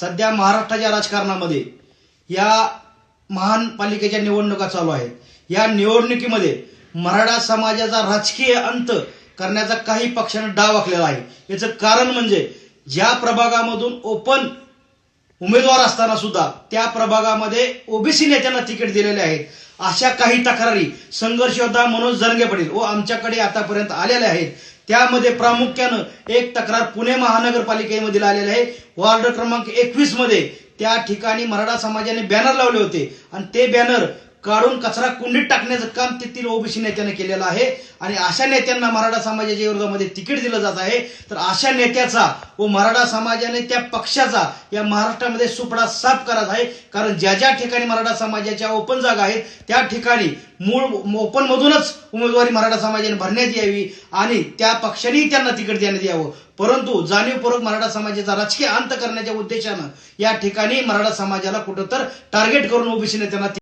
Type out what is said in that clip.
सध्या महाराष्ट्राच्या राजकारणामध्ये या महान पालिकेच्या निवडणुका चालू आहेत. या निवडणुकीमध्ये मराठा समाजाचा राजकीय अंत करण्याचा काही पक्षानं डाव आखलेला आहे. याचं कारण म्हणजे ज्या प्रभागामधून ओपन उमेदवार असताना सुद्धा त्या प्रभागामध्ये ओबीसी नेत्यांना तिकीट दिलेले आहेत अशा काही तक्रारी संघर्ष योद्धा मनोज जरंगे पाटील व आमच्याकडे आतापर्यंत आलेल्या आहेत. त्यामध्ये प्रामुख्यानं एक तक्रार पुणे महानगरपालिकेमधील आलेली आहे. वॉर्ड क्रमांक एकवीसमध्ये त्या ठिकाणी मराठा समाजाने बॅनर लावले होते. आणि ते बॅनर काढून कचरा कुंडीत टाकण्याचं काम तेथील ओबीसी नेत्याने केलेलं आहे. आणि अशा नेत्यांना मराठा समाजाच्या विरोधामध्ये तिकीट दिलं जात आहे. तर अशा नेत्याचा व मराठा समाजाने त्या पक्षाचा या महाराष्ट्रामध्ये सुपडा साफ करत आहे. कारण ज्या ज्या ठिकाणी मराठा समाजाच्या ओपन जागा आहेत त्या ठिकाणी मूळ ओपनमधूनच उमेदवारी मराठा समाजाने भरण्यात यावी आणि त्या पक्षानेही त्यांना तिकीट देण्यात यावं. परंतु जाणीवपूर्वक मराठा समाजाचा राजकीय अंत करण्याच्या उद्देशानं या ठिकाणी मराठा समाजाला कुठं तर टार्गेट करून ओबीसी नेत्यांना